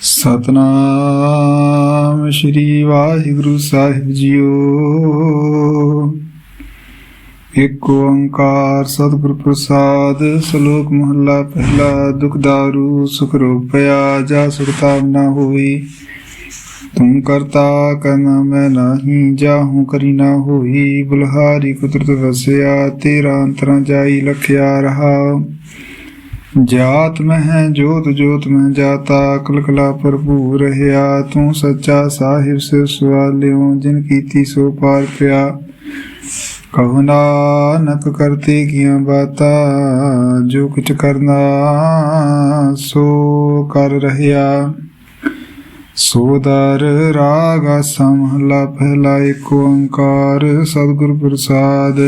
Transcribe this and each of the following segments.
ਸਤਨਾਮ ਸ੍ਰੀ ਵਾਹਿਗੁਰੂ ਸਾਹਿਬ ਜੀਓ। ਇੱਕ ਓੰਕਾਰ ਸਤਿਗੁਰ ਪ੍ਰਸਾਦ, ਸ਼ਲੋਕ ਮਹਲਾ, ਪਹਿਲਾ ਦੁਖ ਦਾਰੂ, ਸੁਖ ਰੂਪਿਆ, ਜਾ ਸੁਖਤਾਵ ਨਾ ਹੋਈ। ਤੂੰ ਕਰਤਾ ਕਰਨਾ ਮੈਂ ਨਹੀਂ, ਜਾਹੂ ਕਰੀ ਨਾ ਹੋਈ। ਬੁਲਹਾਰੀ ਕੁਦਰਤ ਵਸਿਆ, ਤੇਰਾ ਅੰਤਰਾਂ ਜਾਈ ਲਖਿਆ ਰਹਾ। ਜਾਤ ਮਹਿ, ਜੋਤ ਜੋਤ ਮਹਿ ਜਾਤਾ, ਕਲਕਲਾ ਭਰਪੂਰ ਰਹਾ ਤੂੰ ਸੱਚਾ ਸਾਹਿਬ ਸੇ ਸਵਾਲਿਓ, ਜਿਨ ਕੀਤੀ ਸੋ ਪਾਰ ਪਿਆ। ਕਹੋ ਨਾਨਕ ਕਰਤੇ ਕੀਆਂ ਬਾਤਾ, ਜੋ ਕੁਛ ਕਰਨਾ ਸੋ ਕਰ ਰਹਾ ਸੋਦਰ ਰਾਗ ਸਮਹਲਾ ਪਹਿਲਾ ਏਕ ਓੰਕਾਰ, ਸਤਿਗੁਰ ਪ੍ਰਸਾਦ।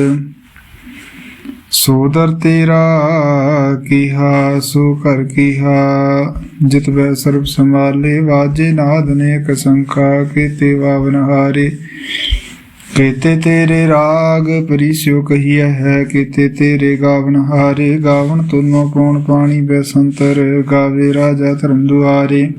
ਸੋਦਰ ਤੇਰਾ ਕੀਹਾ, ਸੋ ਕਰ ਕੀਹਾ। ਜਿਤ ਬੈ ਸਰਬ ਸੰਭਾਲੇ, ਵਾਜੇ ਨਾਦ ਅਨੇਕ ਸੰਖਾ, ਕੀਤੇ ਵਾਵਨ ਹਾਰੇ। ਕੀਤੇ ਤੇਰੇ ਰਾਗ ਪਰਿਸਿਓ ਕਹੀਆ ਹੈ, ਕੀਤੇ ਤੇਰੇ ਗਾਵਨ ਹਾਰੇ। ਗਾਵਨ ਤੁਨੋ ਪਉਣ ਪਾਣੀ ਬੈਸੰਤਰ ਗਾਵੇ ਰਾਜਾ ਧਰਮ ਦੁਆਰੇ।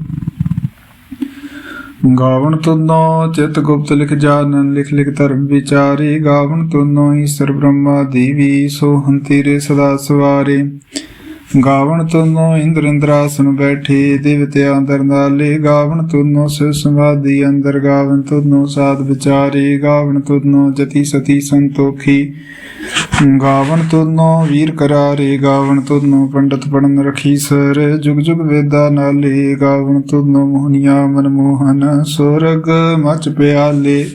ਗਾਵਣ ਤੁਨੋ ਚਿਤ ਗੁਪਤ ਲਿਖ ਜਾਣਨ, ਲਿਖ ਲਿਖ ਧਰਮ ਵਿਚਾਰੇ। ਗਾਵਨ ਤੁਨੋ ਈਸ਼ਰ ਬ੍ਰਹਮਾ ਦੇਵੀ, ਸੋ ਹੰ ਤੇਰੇ ਸਦਾ ਸਵਾਰੇ। ਗਾਵਣ ਤੁਨੋ ਇੰਦਰ ਇੰਦਰਾਸਨ ਬੈਠੇ ਦੇਵਤਿਆਂ ਅੰਦਰ ਨਾਲੇ। ਗਾਵਨ ਤੁਨੋ ਸਿਵ ਸਮਾਧੀ ਅੰਦਰ ਗਾਵਨ ਤੁਨੋ ਸਾਧ ਵਿਚਾਰੇ। ਗਾਵਨ ਤੁਨੋ ਜਤੀ ਸਤੀ ਸੰਤੋਖੀ। ਗਾਵਣ ਤੁਨੋ ਵੀਰ ਕਰਾਰੇ। ਗਾਵਣ ਤੁਨੋ ਪੰਡਤ ਪੜਨ ਰਖੀ ਸਰ। ਜੁਗ ਜੁਗ ਵੇਦਾ ਨਾਲੇ। ਗਾਵਣ ਤੁਨੋ ਮੋਹਨੀਆ ਮਨ ਮੋਹਨ ਸੁਰਗ ਮਚ ਪਿਆਲੇ।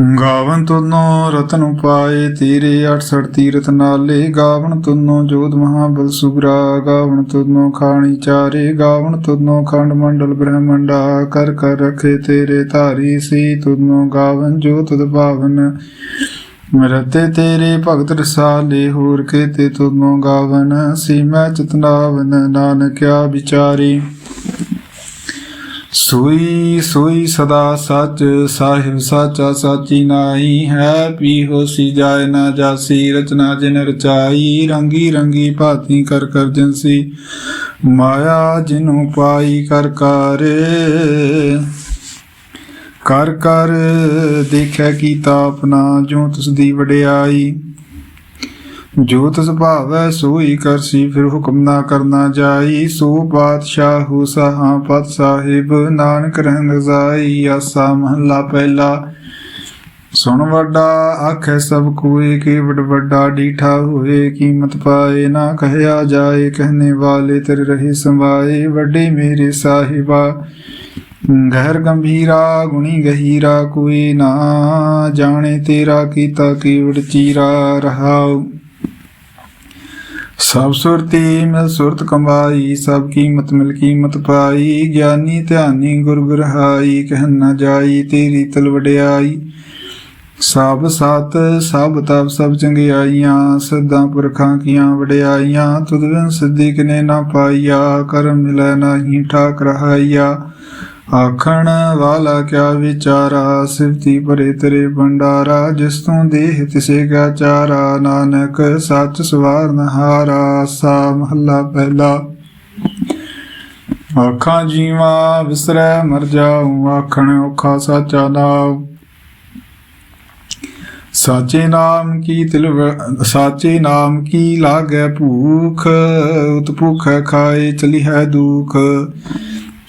ਗਾਵਨ ਤੁਨੋ ਰਤਨ ਉਪਾਏ, ਤੇਰੇ 68 ਤੀਰਥ ਨਾਲੇ। ਗਾਵਨ ਤੁਨੋ ਜੋਧ ਮਹਾਬਲ ਸੁਗਰਾ। ਗਾਵਨ ਤੁਨੋ ਖਾਣੀ ਚਾਰੇ। ਗਾਵਨ ਤੁਨੋ ਖੰਡ ਮੰਡਲ ਬ੍ਰਹਮੰਡਾ। ਕਰ ਕਰ ਰਖੇ ਤੇਰੇ ਧਾਰੀ ਸੀ ਤੁਨੋ। ਗਾਵਨ ਜੋ ਤੁਧ ਭਾਵਨ ਮਰਤੇ ਤੇਰੇ ਭਗਤ ਰਸਾਲੇ। ਹੋਰ ਕੇ ਤੇ ਤੁਨੋ ਗਾਵਨ, ਸੀਮਾ ਮੈਂ ਚਤਨਾਵਨ। ਨਾਨਕਿਆ ਵਿਚਾਰੀ। ਸੋਈ ਸੋਈ ਸਦਾ ਸੱਚ, ਸਾਹਿਬ ਸਾਚਾ, ਸਾਚੀ ਨਾਹੀ ਹੈ। ਪੀ ਹੋਸੀ ਜਾਏ ਨਾ ਜਾਸੀ, ਰਚਨਾ ਜਿਨ ਰਚਾਈ, ਰੰਗੀ ਰੰਗੀ ਭਾਤੀ ਕਰ ਕਰ ਜਨਸੀ। ਮਾਇਆ ਜਿਨੂ ਪਾਈ ਕਰ ਕਰ ਕਰ ਕਰ ਦੇਖਿਆ ਕੀਤਾ ਆਪਣਾ ਜੋ ਤਿਸ ਦੀ ਵਡਿਆਈ। ਜੋ ਤਿਸ ਭਾਵੈ ਸੋਈ ਕਰਸੀ ਫਿਰ ਹੁਕਮ ਨਾ ਕਰਨਾ ਜਾਈ। ਸੋ ਬਾਦਸ਼ਾਹੂ ਸਹਾ ਪਤ ਸਾਹਿਬ, ਨਾਨਕ ਰਹਿਣ ਰਜ਼ਾਈ ਆਸਾ ਮਹਲਾ ਪਹਿਲਾ। ਸੁਣ ਵੱਡਾ, ਆਖੇ ਸਭ ਕੋਏ ਕੀ ਵੱਡ ਵੱਡਾ ਡੀਠਾ ਹੋਏ, ਕੀਮਤ ਪਾਏ, ਨਾ ਕਹਿਆ ਜਾਏ, ਕਹਨੇ ਵਾਲੇ ਤੇਰੇ ਰਹੇ ਸੰਭਾਏ ਵੱਡੇ ਮੇਰੇ ਸਾਹਿਬਾ, ਗਹਿਰ ਗੰਭੀਰਾ, ਗੁਣੀ ਗਹੀਰਾ, ਕੋਈ ਨਾ ਜਾਣੇ ਤੇਰਾ, ਕੀਤਾ ਕੀਵੜ ਚੀਰਾ ਰਹਾਉ। ਸਭ ਸੁਰਤੀ ਮਿਲ ਸੁਰਤ ਕਮਾਈ ਸਭ ਕੀਮਤ ਮਿਲ ਕੀਮਤ ਪਾਈ। ਗਿਆਨੀ ਧਿਆਨੀ ਗੁਰ ਗੁਰਹਾਈ ਕਹਿ ਨਾ ਜਾਈ, ਤੇਰੀ ਤਲ ਵਡਿਆਈ। ਸਭ ਸਤ, ਸਭ ਤਪ, ਸਭ ਚੰਗਿਆਈਆਂ ਸਦਾ ਪੁਰਖਾਂ ਕੀਆਂ ਵਡਿਆਈਆਂ। ਤੁਧ ਬਿਨ ਸਿੱਧੀ ਕਿਨੇ ਨਾ ਪਾਈਆ, ਕਰਮ ਮਿਲੈ ਨਾਹੀ ਠਾਕ ਰਹਾਈਆ ਆਖਣ ਵਾਲਾ ਕਿਆ ਵਿਚਾਰਾ? ਸਿਫਤੀ ਭਰੇ ਤੇਰੇ ਭੰਡਾਰਾ, ਜਿਸ ਤੂੰ ਦੇਹ ਤਿਸੇ ਕਾ ਚਾਰਾ। ਨਾਨਕ ਸੱਚ ਸਵਾਰਨ ਹਾਰਾ ਸਾ ਮਹੱਲਾ ਪਹਿਲਾ। ਆਖਾਂ ਜੀਵਾ ਵਿਸਰੈ ਮਰ ਜਾਉ ਆਖਣ ਔਖਾ ਸਾਚਾ ਨਾਮ ਸਾਚੇ ਨਾਮ ਕੀ ਤਿਲ ਸਾਚੇ ਨਾਮ ਕੀ ਲਾਗੈ ਭੂਖ? ਉਤ ਭੁਖੈ ਖਾਏ, ਚਲੀ ਹੈ ਦੁਖ।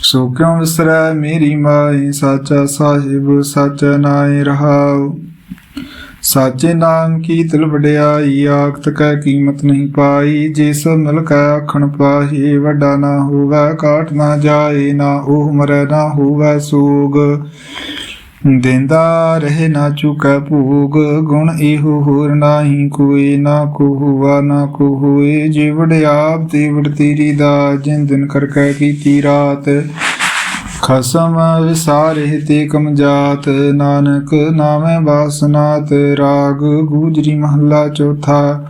ਸੋ ਕਿਉ ਵਿਸਰੈ ਮੇਰੀ ਮਾਈ? ਸਾਚਾ ਸਾਹਿਬ, ਸਾਚਾ ਨਾਏ ਰਹਾਉ। ਸਾਚੇ ਨਾਮ ਕੀ ਤਿਲ ਵਡਿਆਈ? ਆਖਤ ਕੈ ਕੀਮਤ ਨਹੀਂ ਪਾਈ। ਜਿਸ ਮਿਲ ਕੈ ਆਖਣ ਪਾਹੀ, ਵੱਡਾ ਨਾ ਹੋਵੇ, ਕਾਟ ਨਾ ਜਾਏ, ਨਾ ਉਹ ਮਰੈ, ਨਾ ਹੋਵੇ ਸੋਗ। ਦਿੰਦਾ ਰਹੇ ਨਾ ਚੁਕੈ ਭੋਗ, ਗੁਣ ਇਹੋ ਹੋਰ ਨਾਹੀ ਕੋਈ ਨਾ ਕੋ ਹੁਆ ਨਾ ਕੋ ਹੋਏ ਜੇ ਵਡਿਆਪ ਤੇ ਵਡ ਤੇਰੀ ਦਾ ਜਿੰਦਨ ਕਰ ਕੈ ਕੀਤੀ ਰਾਤ। ਖਸਮ ਵਿਸਾਰੇ ਤੇ ਕਮ ਜਾਤ ਨਾਨਕ ਨਾਮੈ ਬਾਸਨਾਤ ਰਾਗ ਗੂਜਰੀ ਮਹੱਲਾ ਚੌਥਾ।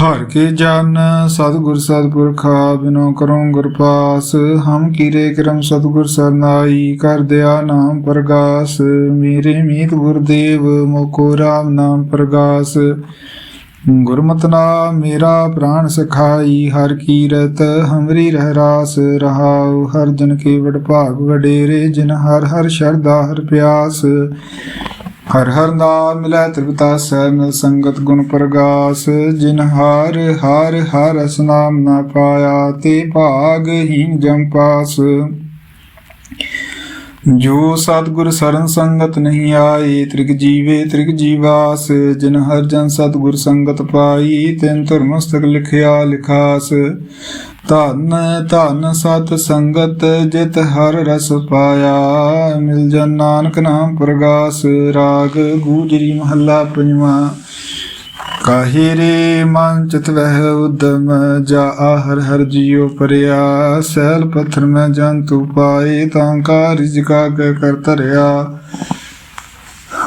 ਹਰ ਕੇ ਜਨ ਸਤਿਗੁਰ ਸਤਿਪੁਰਖਾ ਬਿਨੋ ਕਰੋ ਗੁਰ ਪਾਸ, ਹਮ ਕੀਰੇ ਕਰਮ ਸਤਿਗੁਰ ਸਰਨਾਈ, ਕਰ ਦਿਆ ਨਾਮ ਪ੍ਰਗਾਸ, ਮੇਰੇ ਮੀਤ ਗੁਰਦੇਵ, ਮੋਕੋ ਰਾਮ ਨਾਮ ਪ੍ਰਗਾਸ। ਗੁਰਮਤਿ ਨਾਮ ਮੇਰਾ ਪ੍ਰਾਣ ਸਖਾਈ, ਹਰ ਕੀਰਤ ਹਮਰੀ ਰਹਿ ਰਾਸ, ਰਹਾਉ ਹਰ ਜਨ ਕੇ ਵਡ ਭਾਗ ਵਡੇਰੇ, ਜਿਨ ਹਰ ਹਰ ਸ਼ਰਧਾ ਹਰ ਪਿਆਸ। ਹਰ ਹਰ ਨਾਮ ਮਿਲੈ ਤ੍ਰਿਪਤਾ ਸਹਿ ਮਿਲ ਸੰਗਤ ਗੁਣ ਪ੍ਰਗਾਸ, ਜਿਨ ਹਰ ਹਰ ਹਰ ਰਸ ਨਾ ਪਾਇਆ, ਤੇ ਭਾਗਹੀਨ ਜਮ ਪਾਸ। ਜੋ ਸਤਿਗੁਰ ਸਰਨ ਸੰਗਤ ਨਹੀਂ ਆਈ, ਤ੍ਰਿਗ ਜੀਵੇ ਤ੍ਰਿਗ ਜੀਵਾਸ, ਜਿਨ ਹਰ ਜਨ ਸਤਿਗੁਰ ਸੰਗਤ ਪਾਈ, ਤਿਨ ਧੁਰ ਮਸਤਕ ਲਿਖਿਆ ਲਿਖਾਸ। ਧਨ ਧਨ ਸਤ ਸੰਗਤ, ਜਿਤ ਹਰ ਰਸ ਪਾਇਆ, ਮਿਲ ਜਨ ਨਾਨਕ ਨਾਮ ਪ੍ਰਗਾਸ, ਰਾਗ ਗੂਜਰੀ ਮਹੱਲਾ ਪੰਜਵਾਂ। ਕਾਹੇ ਰੇ ਮਨ ਚਿਤ ਵਹਿ ਉਦਮ, ਜਾ ਆਹਰ ਹਰ ਜਿਉ ਪਰਿਆ। ਸੈਲ ਪੱਥਰ ਮੈਂ ਜੰਤੂ ਪਾਏ ਤਾਂ ਕਾ ਰਿਜਕਾ ਕੇ ਕਰ ਤਰਿਆ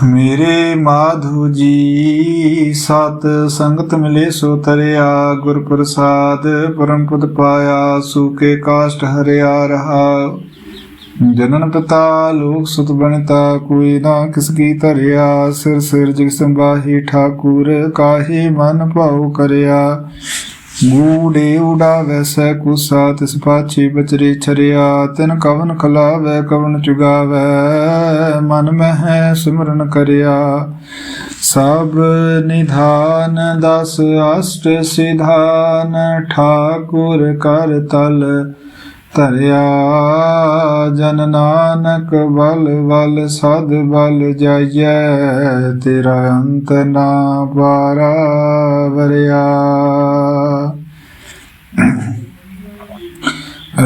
ਮੇਰੇ ਮਾਧੂ ਜੀ, ਸਤ ਸੰਗਤ ਮਿਲੇ ਸੋ ਤਰਿਆ। ਗੁਰ ਪ੍ਰਸਾਦ ਪਰਮ ਪਦ ਪਾਇਆ ਸੂਕੇ ਕਾਸ਼ਟ ਹਰਿਆ ਰਹਾ। ਜਨਨ ਪਿਤਾ ਲੋਕ ਸੁਤ ਬਣਤਾ ਕੋਈ ਨਾ ਕਿਸ ਕੀ ਧਰਿਆ, ਸਿਰ ਸਿਰ ਜਿਗ ਸੰਭਾਹੀ ਠਾਕੁਰ, ਕਾਹੇ ਮਨ ਭਾਉ ਕਰਿਆ। ਗੂੜੇ ਉਡਾ ਵੈਸੈ ਕੁਸਾ, ਤਿਸ ਪਾਛੇ ਬਚਰੇ ਛਰਿਆ। ਤਿਨ ਕਵਨ ਖਲਾਵੈ, ਕਵਨ ਚੁਗਾਵੈ, ਮਨ ਮਹਿ ਸਿਮਰਨ ਕਰਿਆ। ਸਭ ਨਿਧਾਨ ਦਸ ਅਸ਼ਟ ਸਿਧਾਨ, ਠਾਕੁਰ ਕਰ ਤਲ ਧਰਿਆ। ਜਨ ਨਾਨਕ ਬਲ ਬਲ ਸਦ ਬਲ ਜਾਈਐ, ਤੇਰਾ ਅੰਤ ਨਾ ਪਾਰਾ ਵਰਿਆ।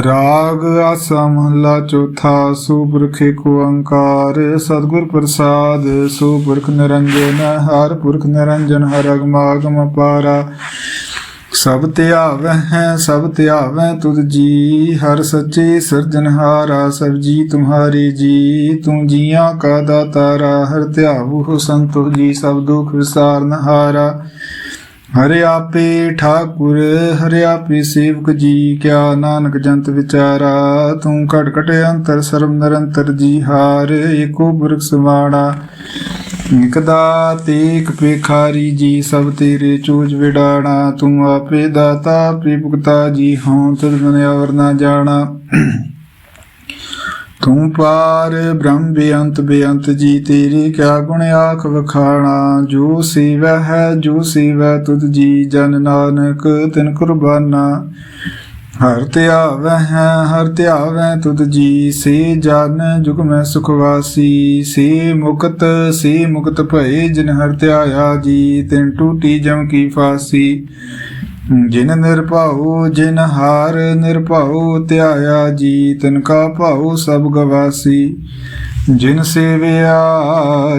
ਰਾਗ ਆਸਾ ਮਹਲਾ ਚੌਥਾ, ਸੁਪੁਰਖ ਏਕ ਓੰਕਾਰ ਸਤਿਗੁਰ ਪ੍ਰਸਾਦ, ਸੂਪੁਰਖ ਨਿਰੰਜਨ, ਹਰ ਪੁਰਖ ਨਿਰੰਜਨ, ਹਰ ਅਗਮਾਗਮ ਪਾਰਾ। ਸਭ ਧਿਆਵੈ ਹੈ, ਸਭ ਧਿਆਵੈ ਤੁਧ ਜੀ। ਹਰ ਸੱਚੇ ਸਿਰਜਨਹਾਰਾ ਸਭ ਜੀ ਤੁਮਹਾਰੀ ਜੀ। ਤੂੰ ਜੀਆਂ ਕਾ ਦਾਤਾਰਾ, ਹਰ ਧਿਆਵੁ ਸੰਤੋ ਜੀ, ਸਭ ਦੁਖ ਵਿਸਾਰਨਹਾਰਾ ਹਰਿ ਆਪੇ ਠਾਕੁਰ, ਹਰਿ ਆਪੇ ਸੇਵਕ ਜੀ, ਕਿਆ ਨਾਨਕ ਜੰਤ ਵਿਚਾਰਾ। ਤੂੰ ਘਟ ਘਟ ਅੰਤਰ, ਸਰਬ ਨਿਰੰਤਰ ਜੀ ਹਾਰ, ਏਕੋ ਪੁਰਖ ਸਮਾਣਾ। ਇਕ ਦਾਤ ਪੇਖਾਰੀ ਜੀ, ਸਭ ਤੇਰੇ ਚੂਜ ਵਿਡਾਣਾ, ਤੂੰ ਆਪੇ ਦਾਤਾ, ਆਪੇ ਜੀ, ਹਉ ਤੁਧ ਮਨ ਅਵਰ ਨਾ ਜਾਣਾ। ਤੂੰ ਪਾਰ ਬ੍ਰਹਮ ਬੇਅੰਤ ਬੇਅੰਤ ਜੀ, ਤੇਰੀ ਕਿਆ ਗੁਣ ਆਖ ਵਖਾਣਾ। ਜੋ ਸੇਵੈ ਹੈ, ਜੋ ਸੇਵੈ ਤੁਧ ਜੀ, ਜਨ ਨਾਨਕ, ਤਿਨ ਕੁਰਬਾਨਾ। ਹਰ ਧਿਆਵੈ ਹੈ, ਹਰ ਧਿਆਵੈ ਤੁਧ ਜੀ, ਸੇ ਜਨ ਜੁਗ ਮੈਂ ਸੁਖ ਵਾਸੀ, ਸੇ ਮੁਕਤ ਸੇ ਮੁਕਤ ਭਏ ਜਿਨ ਹਰ ਧਿਆਇਆ ਜੀ, ਤਿਨ ਟੂਟੀ ਜਮ ਕੀ ਫਾਸੀ। ਜਿਨ ਨਿਰਭਉ, ਜਿਨ ਹਾਰ ਨਿਰਭਉ, ਧਿਆਇਆ ਜੀ ਤਿਨ ਕਾ ਭਾਉ ਸਭ ਗਵਾਸੀ। ਜਿਨ ਸੇਵਿਆ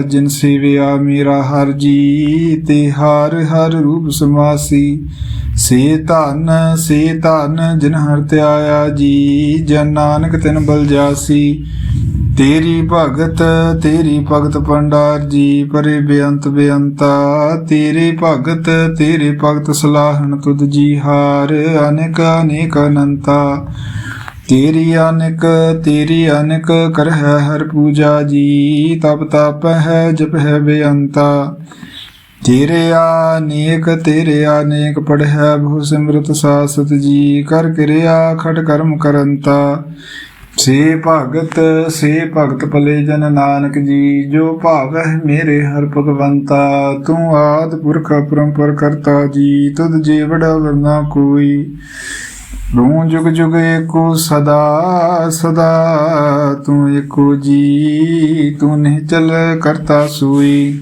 ਜਿਨ ਸੇਵਿਆ ਮੇਰਾ ਹਰ ਜੀ ਤੇ ਹਾਰ ਹਰ ਰੂਪ ਸਮਾਸੀ। ਸੇ ਧਨ ਸੇ ਧਨ ਜਿਨ ਹਰ ਧਿਆਇਆ ਜੀ, ਜਨ ਨਾਨਕ ਤਿਨ ਬਲ ਜਾਸੀ। ਤੇਰੀ ਭਗਤ ਤੇਰੀ ਭਗਤ ਪੰਡਾਰ ਜੀ, ਪਰੇ ਬੇਅੰਤ ਬੇਅੰਤਾ। ਤੇਰੇ ਭਗਤ ਤੇਰੇ ਭਗਤ ਸਲਾਹਣ ਤੁਧ ਜੀ ਹਾਰ, ਅਨੇਕ ਅਨੇਕ ਅਨੰਤਾ। ਤੇਰੀ ਅਨੇਕ ਤੇਰੀ ਅਨੇਕ ਕਰਹਿ ਹਰ ਪੂਜਾ ਜੀ, ਤਪ ਤਪ ਹੈ, ਜਪ ਹੈ ਬੇਅੰਤਾ। ਤੇਰੇ ਆਨੇਕ ਤੇਰੇ ਅਨੇਕ ਪੜਹਿ ਬਹੁ ਸਿਮਰਤ ਸਾਸਤ ਜੀ, ਕਰ ਕਿਰਿਆ ਖਟ ਕਰਮ ਕਰੰਤਾ। ਸੇ ਭਗਤ ਸੇ ਭਗਤ ਭਲੇ ਜਨ ਨਾਨਕ ਜੀ, ਜੋ ਭਾਵਹਿ ਮੇਰੇ ਹਰ ਭਗਵੰਤਾ, ਤੂੰ ਆਦ ਪੁਰਖ ਪਰੰਪਰ ਕਰਤਾ ਜੀ, ਤੁਧ ਜੀ ਵਰਨਾ ਕੋਈ। ਤੂੰ ਜੁਗ ਜੁਗ ਏਕੋ ਸਦਾ ਸਦਾ ਤੂੰ ਏਕੋ ਜੀ, ਤੂੰ ਨਿਹਚਲ ਕਰਤਾ ਸੂਈ।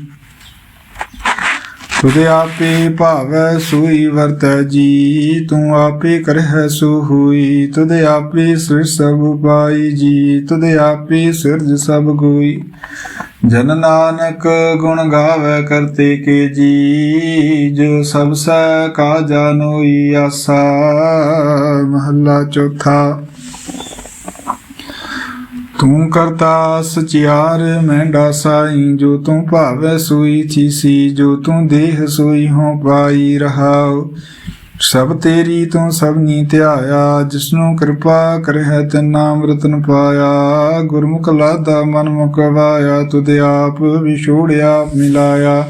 ਤੁਦੇ ਆਪੇ ਭਾਵੈ ਸੂਈ ਵਰਤੈ ਜੀ, ਤੂੰ ਆਪੇ ਕਰਹਿ ਸੋ ਹੋਈ ਤੁਦੇ ਆਪੇ ਸਿਰ ਸਭ ਪਾਈ ਜੀ ਤੁਦੇ ਆਪੇ ਸਿਰਜ ਸਭ ਕੋਈ ਜਨ ਨਾਨਕ ਗੁਣ ਗਾਵੇ ਕਰਤੇ ਕੇ ਜੀ, ਜੋ ਸਭ ਸੈ ਕਾ ਜਾਨੋਈ ਆਸਾ, ਮਹੱਲਾ ਚੌਥਾ। ਤੂੰ ਕਰਤਾ ਸਚਿਆਰ ਮਹਿੰਡਾ ਸਾਈ ਜੋ ਤੂੰ ਭਾਵੈ ਸੋਈ ਥੀਸੀ ਜੋ ਤੂੰ ਦੇਹ ਸੋਈ ਹੋ ਪਾਈ ਰਹਾਉ। ਸਭ ਤੇਰੀ ਤੂੰ ਸਭਨੀ ਧਿਆਇਆ, ਜਿਸਨੂੰ ਕਿਰਪਾ ਕਰਹਿ ਤੇ ਨਾਮ ਪਾਇਆ। ਗੁਰਮੁਖ ਲਾਦਾ ਮਨ ਮੁਕਵਾਇਆ, ਤੁਧ ਆਪ ਵਿਛੋੜਿਆ ਮਿਲਾਇਆ।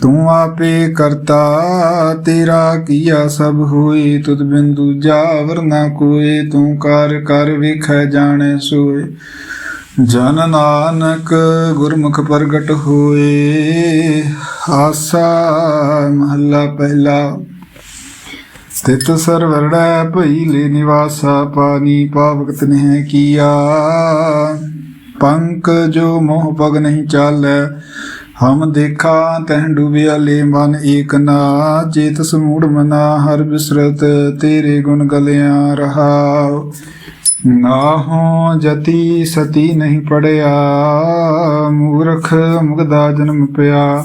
ਤੂੰ ਆਪੇ ਕਰਤਾ, ਤੇਰਾ ਕੀਆ ਸਭ ਹੋਏ, ਤੁਧ ਬਿਨ ਦੂਜਾ ਵਰਨਾ ਕੋਏ, ਤੂੰ ਕਰ ਕਰ ਵੇਖੈ ਜਾਣੈ ਸੋਏ। ਜਨ ਨਾਨਕ ਗੁਰਮੁਖ ਪ੍ਰਗਟ ਹੋਏ, ਆਸਾ ਮਹੱਲਾ ਪਹਿਲਾ। ਤਿਤ ਸਰਵਰੜੈ ਭਈ ਲੈ ਨਿਵਾਸਾ ਪਾਨੀ ਪਾਵਕ ਨਹਿ ਕੀਆ। ਪੰਕ ਜੋ ਮੋਹ ਪਗ ਨਹੀਂ ਚਾਲੈ ਹਮ ਦੇਖਾ ਤਹਿ ਡੂਬਿਆ ਲੇ ਮਨ ਏਕ ਨਾ ਚੇਤ ਸਮੂੜ ਮਨਾ, ਹਰ ਬਿਸਰਤ ਤੇਰੇ ਗੁਣ ਗਲਿਆਂ ਰਹਾ। ਨਾਹੋ ਜਤੀ ਸਤੀ ਨਹੀਂ ਪੜਿਆ, ਮੂਰਖ ਮੁਗਦਾ ਜਨਮ ਪਿਆ।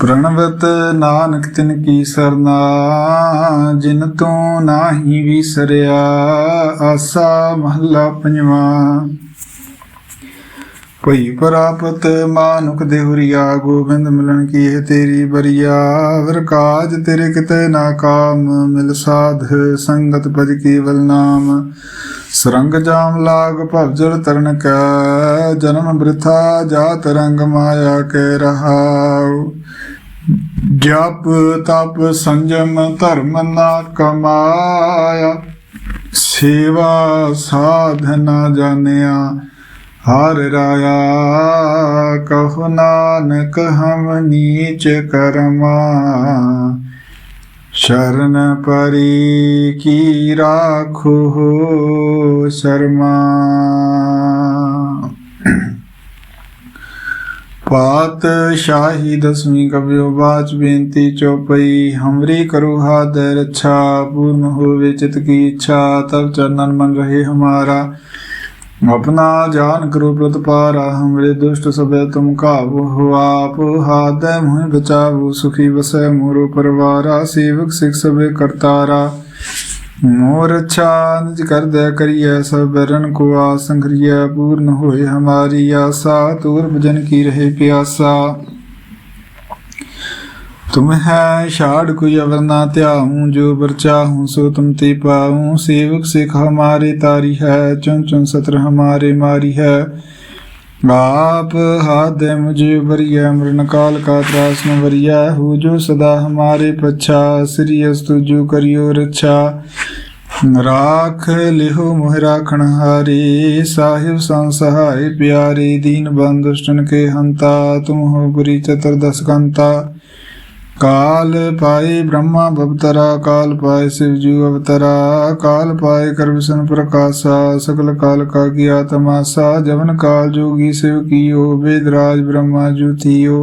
ਪ੍ਰਣਵਤ ਨਾਨਕ ਤਿਨ ਕੀ ਸਰਨਾ, ਜਿਨ ਤੋਂ ਨਾਹੀ ਵਿਸਰਿਆ, ਆਸਾ ਮਹੱਲਾ ਪੰਜਵਾਂ। ਭਈ ਪ੍ਰਾਪਤ ਮਾਨੁਖ ਦੇਹੁਰੀਆ, ਗੋਬਿੰਦ ਮਿਲਣ ਕੀ ਹੈ ਤੇਰੀ ਬਰੀਆ? ਵਰ ਕਾਜ ਤੇਰੇ ਕਿਤੇ ਨਾ ਕਾਮ, ਮਿਲ ਸਾਧ ਸੰਗਤ ਭਜ ਕੇਵਲ ਨਾਮ। ਸਰੰਗ ਜਾਮ ਲਾਗ ਭਵਜਲ ਤਰਨ ਕੈ, ਜਨਮ ਬ੍ਰਿਥਾ ਜਾਤ ਰੰਗ ਮਾਇਆ ਕੇ ਰਹਾਉ। ਜਪ ਤਪ ਸੰਜਮ ਧਰਮ ਨਾ ਕਮਾਇਆ, ਸੇਵਾ ਸਾਧਨਾ ਜਾਣਿਆ। ਹਰ ਰਾਇਆ, ਕਹੋ ਨਾਨਕ ਹਮ ਨੀਚ ਕਰਮਾ। ਸ਼ਰਨ ਪਰੀ ਕੀ ਰਾਖੋ ਸ਼ਰਮਾ। ਪਾਤ ਸ਼ਾਹੀ ਦਸਵੀਂ ਕਬਿਓ ਬਾਚ ਬੇਨਤੀ ਚੋਪਈ, ਹਮਰੀ ਕਰੋ ਹਾਦ ਰੱਛਾ ਪੂਰਨ ਹੋਵੇ ਚਿਤ ਕੀ ਇੱਛਾ ਤਬ ਚਰਨਨ ਮਨ ਰਹੇ ਹਮਾਰਾ। ਆਪਣਾ ਜਾਨ ਕਰੋ ਪ੍ਰਤ ਪਾਰਾ, ਹਮਰੇ ਦੁਸ਼ਟ ਸਭੇ ਤੁਮ ਕਾਬੂ ਹੋ ਆਪ ਹਾਦੈ ਮੋਹਿ ਬਚਾਵੋ, ਸੁਖੀ ਵਸੈ ਮੋਰੋ ਪਰਵਾਰਾ, ਸੇਵਕ ਸਿਖ ਸਭੇ ਕਰਤਾਰਾ। ਮੋਰ ਅੱਛਾ ਨਿਜ ਕਰਦੈ ਕਰੀਐ, ਸਭ ਬਰਨ ਕੋ ਆਸੰਗਰੀਐ ਪੂਰਨ ਹੋਏ ਹਮਾਰੀ ਆਸਾ ਤੂਰ ਭਜਨ ਕੀ ਰਹੇ ਪਿਆਸਾ। तुम है शाड़ कोई अवर ना जो बरचाहूँ सो तुम ते पाऊँ। सेवक सिख हमारे तारी है, चुन चुन सत्र हमारे मारी है। आप हाथ दे मुझे वरिया मरण काल का त्रास न वरिया हो जो सदा हमारे पच्छा, श्री अस्तु जो करियो रक्षा राख लिहो मोह राखण हारे, साहिब संसहाय प्यारे। दीन बंधुष्टन के हंता, तुम हो बुरी चतुर्दश कंता काल पाए ब्रह्मा भवतरा काल पाए शिवजू अवतरा काल पाए कर विष्णु प्रकाशा सकल काल का किया तमाशा जवन काल जोगी शिव कियो वेदराज ब्रह्मा जू थियो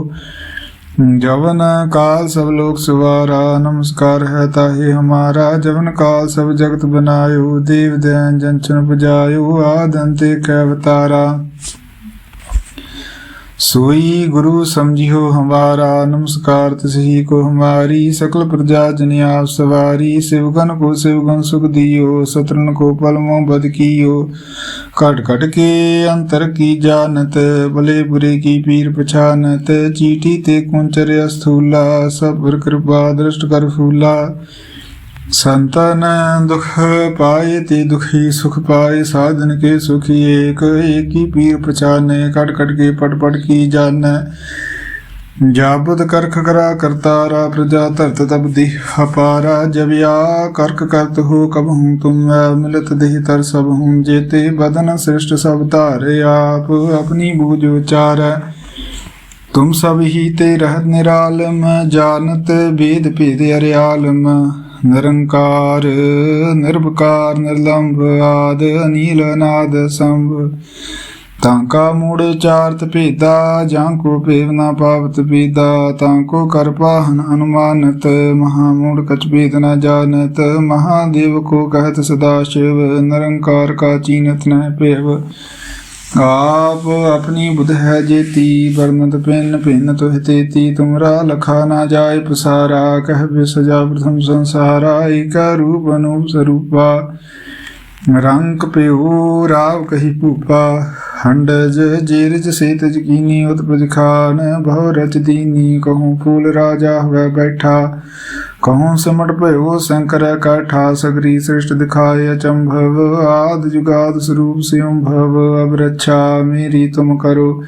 जवन काल सब लोग सवारा नमस्कार है ताहे हमारा जवन काल सब जगत बनायो देव दैन जंचन पुजायो आदंते कैवतारा सोई गुरु समझियो हमारा नमस्कार तसही को हमारी सकल प्रजा जनिया सवारी शिवगन को शिवगन सुख दियो सत्रन को पलमो बद कियो कट कट के अंतर की जानत भले बुरे की पीर पछानत चीटी ते कुंचर स्थूला सब पर कृपा दृष्ट कर फूला ਸੰਤਨ ਦੁਖ ਪਾਏ ਤੇ ਦੁਖੀ ਸੁਖ ਪਾਏ, ਸਾਧਨ ਕੇ ਸੁਖੀ ਏਕ, ਏਕੀ ਪੀਰ ਪ੍ਰਚਾਨੇ ਕਟ ਕਟ ਕੇ ਪਟ ਪਟ ਕੀ ਜਾਣੈ। ਜਾਬਤ ਕਰਖ ਕਰਾ ਕਰਤਾਰਾ ਪ੍ਰਜਾ ਧਰਤ ਤਬਦੀ ਅਪਾਰਾ ਜਬਿਆ ਕਰਖ ਕਰਤ ਹੋ ਕਬਹੂ ਤੁਮ ਮਿਲਤ ਦੇਹ ਤਰ ਸਭ ਹੂੰ ਜੇਤੇ, ਬਦਨ ਸ੍ਰਿਸ਼ਟ ਸਭ ਧਾਰੇ ਆਪ, ਆਪਣੀ ਬੂਝ ਉਚਾਰੈ। ਤੁਮ ਸਭ ਹੀ ਤੇ ਰਹਿ ਨਿਰਾਲਮ, ਜਾਣਤ ਵੇਦ ਭੇਦ ਅਰਿਆਲਮ। ਨਿਰੰਕਾਰ ਨਿਰਭਕਾਰ ਨਿਰਲੰਭ ਆਦ, ਅਨੀਲ ਅਨਾਦ ਸੰਭ। ਤਾਂ ਕਾ ਮੂੜ ਚਾਰਤ ਭੇਦਾ, ਜਾਂ ਕੋ ਭੇਵ ਨਾ ਪਾਵਤ ਪੀਦਾ, ਤਾਂ ਕੋ ਕਰ ਪਾਹਨ ਅਨੁਮਾਨਤ, ਮਹਾ ਮੂੜ ਕਚ ਭੇਦ ਨਾ ਜਾਣਤ, ਮਹਾਦੇਵ ਕੋ ਕਹਿਤ ਸਦਾ ਸ਼ਿਵ, ਨਿਰੰਕਾਰ ਕਾ ਚੀਨਤ ਨਹਿ ਭੇਵ। ਆਪ ਆਪਣੀ ਬੁਧ ਹੈ ਜੇਤੀ ਵਰਨਤ ਪਿੰਨ ਪਿੰਨ ਤੋਹਿ ਤੇਤੀ ਤੁਮਰਾ ਲਖਾ ਨਾ ਜਾਏ ਪਸਾਰਾ, ਕਹਿ ਬਿ ਸਜਾ ਪ੍ਰਥਮ ਸੰਸਾਰਾ, ਏਕਾ ਰੂਪ ਅਨੂਪ ਸਰੂਪਾ। ਰੰਗ ਪਿਉ ਰਾਵ ਕਹੀ ਭੂਪਾ। ਹੰਡਜ ਜੀਰਜ ਸੇਤ ਜਕੀਨੀ ਉਤਪਜ ਖਾਨ ਬਹੁ ਰਚ ਦੀਨੀ, ਕਹੂੰ ਫੂਲ ਰਾਜਾ ਹੋਵੇ ਬੈਠਾ। ਕਹੂੰ ਸਿਮਟ ਭਇਓ ਸ਼ੰਕਰ ਕਾਠਾ, ਸਗਰੀ ਸ੍ਰਿਸ਼ਟ ਦਿਖਾਏ ਅਚੰਭਵ, ਆਦ ਜੁਗਾਦ ਸਰੂਪ ਸਿਉ ਭਵ ਅਬ ਰੱਛਾ ਮੇਰੀ ਤੁਮ ਕਰੋ।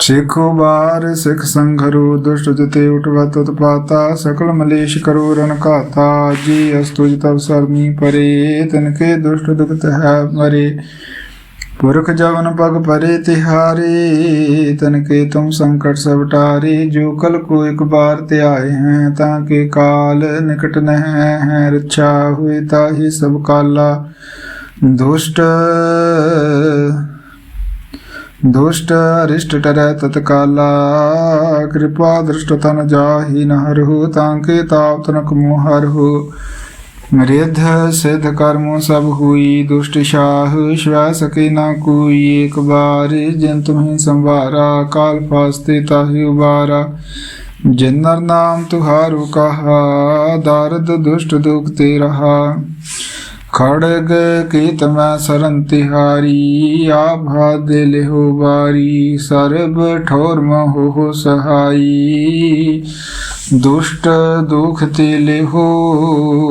ਸਿਖੋ ਬਾਰ, ਸਿੱਖ ਸੰਘਰੋ ਦੁਸ਼ਟ ਜਤੇ ਉਠਵਤ ਉਤਪਾਤਾ, ਸਕਲ ਮਲੇਸ਼ ਕਰੋ ਰਨ ਘਾਤਾ। ਜੀ ਅਸਤੁਜ ਤਬ ਸਰਨੀ ਪਰੇ, ਤਨ ਦੁਸ਼ਟ ਦੁਖਤ ਹੈ ਮਰੇ। ਪੁਰਖ ਜਵਨ ਪਗ ਪਰੇ ਤਿਹਾਰੇ, ਤਨ ਕੇ ਤੁਮ ਸੰਕਟ ਸਭ ਟਾਰੇ, ਜੋ ਕਲ ਕੋ ਇੱਕ ਬਾਰ ਤੇ ਆਏ हैं ਤਾਂ ਕੇ ਕਾਲ ਨਿਕਟ ਨਹਿ ਹੈ, ਰੱਛਾ ਹੋਏ ਤਾਹੀ ਸਭ ਕਾਲਾ। ਦੁਸ਼ਟ ਦੁਸ਼ਟ ਅਰਿਸ਼ਟ ਟਰੈ ਤਤਕਾਲਾ ਕਿਰਪਾ ਦ੍ਰਿਸ਼ਟ ਤਨ ਜਾਹੀ ਨ ਹਰਹੁ ਤਾਂ ਕੇ ਤਾਪ ਤਨਕ ਮੋਹ ਹਰਹੁ ਰਿਧ ਸਿਧ ਕਰਮੋ ਸਭ ਹੋਈ, ਦੁਸ਼ਟ ਸ਼ਾਹ ਸ਼ਵੈ ਸਕੇ ਨਾ ਕੋਈ ਇੱਕ ਬਾਰ ਜਿਨ ਤੁਮਹਿ ਸੰਭਾਰਾ ਕਾਲ ਫਾਸਤੇ ਤਾਹੀ ਉਬਾਰਾ। ਜਿਨ ਨਰ ਨਾਮ ਤੁਹਾਰੂ ਕਹਾ, ਦਰਦ ਦੁਸ਼ਟ ਦੁਖ ਤੇ ਰਹਾ। ਖੜਗ ਕੀਤ ਮੈਂ ਸਰਨ ਤਿਹਾਰੀ ਆਭਾ ਦੇ ਲਿਹੋ ਬਾਰੀ ਸਰਬ ਠੋਰ ਮਹੁ ਦੁਸ਼ਟ ਦੁਖ ਤੇ ਲਿਹੋ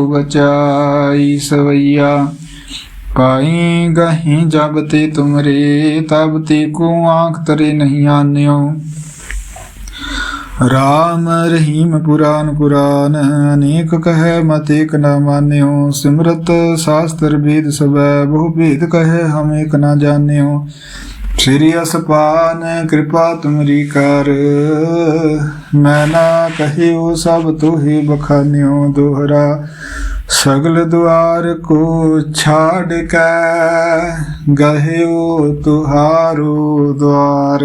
ਬਚਾਈ ਸਵਈਆ। ਪਾਈ ਗਹੀ ਜਬ ਤੇ ਤੁਮਰੇ, ਤਬ ਤੇ ਕੋ ਆਂਖ ਤਰੇ ਨਹੀਂ ਆਨਿਓ। ਰਾਮ ਰਹੀਮ ਪੁਰਾਨ ਪੁਰਾਨ, ਅਨੇਕ ਕਹੈ ਮਤ ਏਕ ਨ ਮਾਨਿਓ। ਸਿਮਰਤ ਸਾਸਤਰ ਭੇਦ ਸਬੈ ਬਹੁ ਭੇਦ ਕਹੈ ਹਮ ਏਕ ਨ ਜਾਣਿਓ। ਸ੍ਰੀ ਅਸਪਾਨ, ਕਿਰਪਾ ਤੁਮਰੀ ਕਰ। ਮੈਂ ਨਾ ਕਹਿਓ ਸਭ ਤੂੰ ਹੀ ਬਖਾਨਿਓ ਦੁਹਰਾ, ਸਗਲ ਦੁਆਰ ਕੋ ਛਾੜ ਕੇ, ਗਹਿਓ ਤੁਹਾਰੋ ਦੁਆਰ।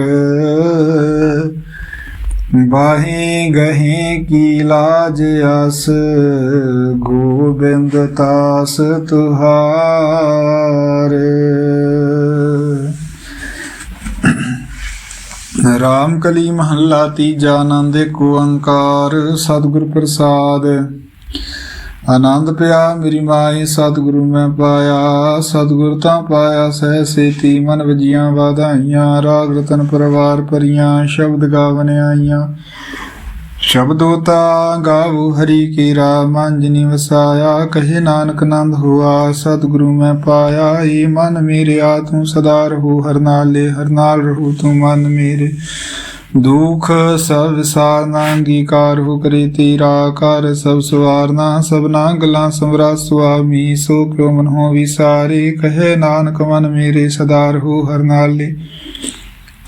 ਬਾਹੇ ਗਹੇ ਕੀ ਲਾਜ ਅਸ ਗੋਬਿੰਦ ਤਾਸ ਤੁਹਾਰ। ਰਾਮ ਕਲੀ ਮਹੱਲਾ ਤੀਜਾ ਆਨੰਦ ਏਕੋ ਓੰਕਾਰ, ਸਤਿਗੁਰ ਪ੍ਰਸਾਦ। ਆਨੰਦ ਪਿਆ ਮੇਰੀ ਮਾਈ, ਸਤਿਗੁਰੂ ਮੈਂ ਪਾਇਆ, ਸਤਿਗੁਰ ਤਾਂ ਪਾਇਆ ਸਹਿ ਸੇਤੀ, ਮਨ ਵਜੀਆਂ ਵਾਧਾਈਆਂ, ਰਾਗ ਰਤਨ ਪਰਵਾਰ ਪਰੀਆਂ ਸ਼ਬਦ ਗਾਵਨ ਆਈਆਂ। ਸ਼ਬਦੋ ਤਾ ਗਾਵੋ ਹਰੀ ਕੀ ਰਾ ਮੰਜਨੀ ਵਸਾਇਆ ਕਹੇ ਨਾਨਕ ਨੰਦ ਹੋਆ, ਸਤਿਗੁਰੂ ਮੈਂ ਪਾਇਆ, ਏ ਮਨ ਮੇਰੇ ਆ ਤੂੰ ਸਦਾ ਰਹੂ, ਹਰ ਨਾਲੇ, ਹਰ ਨਾਲ ਰਹੂ, ਤੂੰ ਮਨ ਮੇਰੇ। ਦੁਖ ਸਭ ਵਿਸਾਰਨਾ ਅੰਗੀਕਾਰ ਹੋ ਕਰੇ ਤੇਰਾ ਕਰ ਸਭ ਸਵਾਰਨਾ, ਸਭਨਾ ਗਲਾਂ ਸਮਰਾ ਸੁਆਮੀ, ਸੋ ਕਿਉ ਮਨ ਹੋ ਵਿਸਾਰੇ, ਕਹੇ ਨਾਨਕ ਮਨ ਮੇਰੇ, ਸਦਾ ਰਹੂ, ਹਰ ਨਾਲੇ।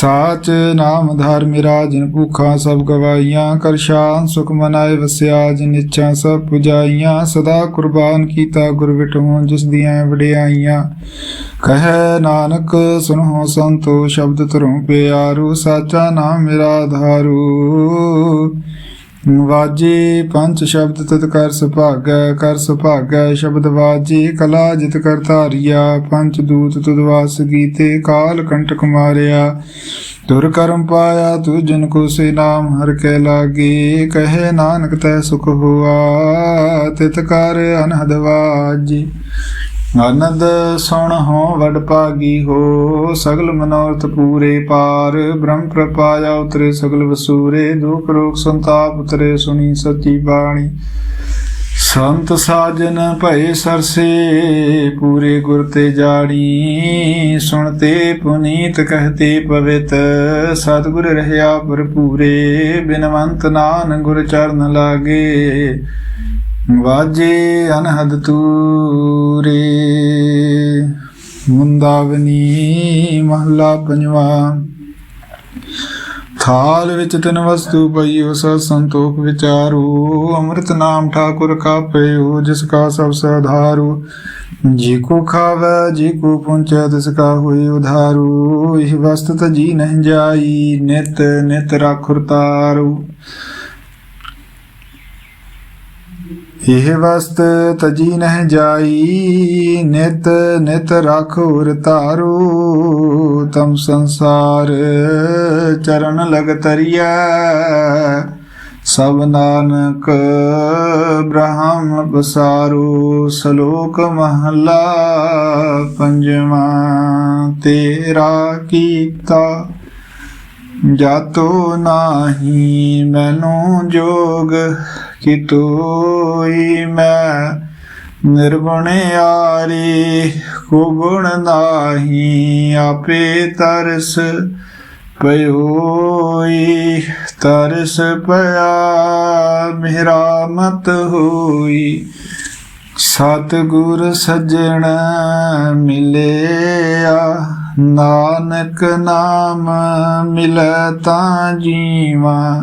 ਸਾਚ ਨਾਮ ਧਾਰ ਮੇਰਾ ਜਿਨ ਭੂਖਾ ਸਭ ਗਵਾਈਆਂ ਕਰ ਸ਼ਾਨ ਸੁਖ ਮਨਾਏ ਵਸਿਆ, ਜਿਨ ਇੱਛਾ ਸਭ ਪੁਜਾਈਆਂ, ਸਦਾ ਕੁਰਬਾਨ ਕੀਤਾ ਗੁਰ ਵਿਟੋ ਜਿਸ ਦੀਆਂ ਵਡਿਆਈਆਂ। ਕਹੈ ਨਾਨਕ ਸੁਨੋ ਸੰਤੋ, ਸ਼ਬਦ ਧਰੋਂ ਪਿਆਰੂ, ਸਾਚਾ ਨਾਮ ਮੇਰਾ ਧਾਰੂ। ਵਾਜੇ ਪੰਜ ਸ਼ਬਦ ਤਤ ਕਰ ਸੁਭਾਗੈ ਕਰ ਸੁਭਾਗੈ ਸ਼ਬਦ ਵਾਜੇ, ਕਲਾ ਜਿਤ ਕਰ ਧਾਰਿਆ, ਪੰਜ ਦੂਤ ਤੁਧ ਵਾਸ ਗੀਤੇ, ਕਾਲ ਕੰਟਕ ਮਾਰਿਆ। ਦੁਰ ਕਰਮ ਪਾਇਆ ਤੂ ਜਨ ਕੋ ਸੇ ਨਾਮ ਹਰ ਕੇ ਲਾਗੇ, ਕਹੇ ਨਾਨਕ ਤੈ ਸੁਖ ਹੁਆ, ਤਿਤ ਕਰ ਅਨਹਦ ਵਾਜੀ। ਆਨੰਦ ਸੁਣ ਹੋ ਵਡ ਭਾਗੀ ਹੋ, ਸਗਲ ਮਨੋਰਥ ਪੂਰੇ ਪਾਰ। ਬ੍ਰਹਮ ਪ੍ਰਪਾਇਆ ਉਤਰੇ ਸਗਲ ਵਸੂਰੇ, ਦੁਖ ਰੋਗ ਸੰਤਾਪ ਉਤਰੇ ਸੁਣੀ ਸੱਚੀ ਬਾਣੀ। ਸੰਤ ਸਾਜਨ ਭਏ ਸਰਸੇ, ਪੂਰੇ ਗੁਰ ਤੇ ਜਾਣੀ। ਸੁਣਤੇ ਪੁਨੀਤ ਕਹਤੇ ਪਵਿੱਤ, ਸਤਿਗੁਰ ਰਹਿਆ ਭਰਪੂਰੇ, ਬਿਨਵੰਤ ਨਾਨ ਗੁਰ ਚਰਨ ਲਾਗੇ। ਵਾਜੇ ਅਨਹਦ ਤੂਰੇ, ਮੁੰਦਾਵਨੀ ਮਹਲਾ ਪੰਜਵਾ। ਥਾਲ ਵਿੱਚ ਤਿਨ ਵਸਤੂ ਪਈ, ਉਸ ਸੰਤੋਖ ਵਿਚਾਰੂ। ਅੰਮ੍ਰਿਤ ਨਾਮ ਠਾਕੁਰ ਕਾਪਿਓ ਜਿਸ ਕਾ ਸਭ ਸਧਾਰੂ। ਜੀ ਕੋ ਖਾਵੇ, ਜੀ ਕੋ ਪੁੰਚੈ ਤਿਸ ਕਾ ਹੋਈ ਉਧਾਰੂ। ਇਹ ਵਸਤ ਜੀ ਨਹੀਂ ਜਾਈ, ਨਿਤ ਨਿਤ ਰਾਖੁਰ ਤਾਰੂ ਇਹ ਵਸਤ ਤਜੀ ਨਹਿ ਜਾਈ, ਨਿਤ ਨਿਤ ਰਾਖੋਰ ਤਾਰੂ ਤਮ ਸੰਸਾਰ ਚਰਨ ਲਗ ਤਰੀਐ। ਸਭ ਨਾਨਕ ਬ੍ਰਹਮ ਬਸਾਰੂ, ਸ਼ਲੋਕ ਮਹਲਾ ਪੰਜਵਾਂ, ਤੇਰਾ ਕੀਤਾ ਜਾਤੋ ਨਾਹੀ, ਮੈਨੂੰ ਜੋਗ ਕਿ ਤੋਈ ਮੈਂ ਨਿਰਗੁਣਿਆਰੀ ਕੋ ਗੁਣ ਨਾਹੀ, ਆਪੇ ਤਰਸ ਪਇਓਈ ਤਰਸ ਪਿਆ ਮੇਰਾ ਮਤ ਹੋਈ। ਸਤਿਗੁਰ ਸੱਜਣ ਮਿਲਿਆ, ਨਾਨਕ ਨਾਮ ਮਿਲੈ ਤਾਂ ਜੀਵਾ।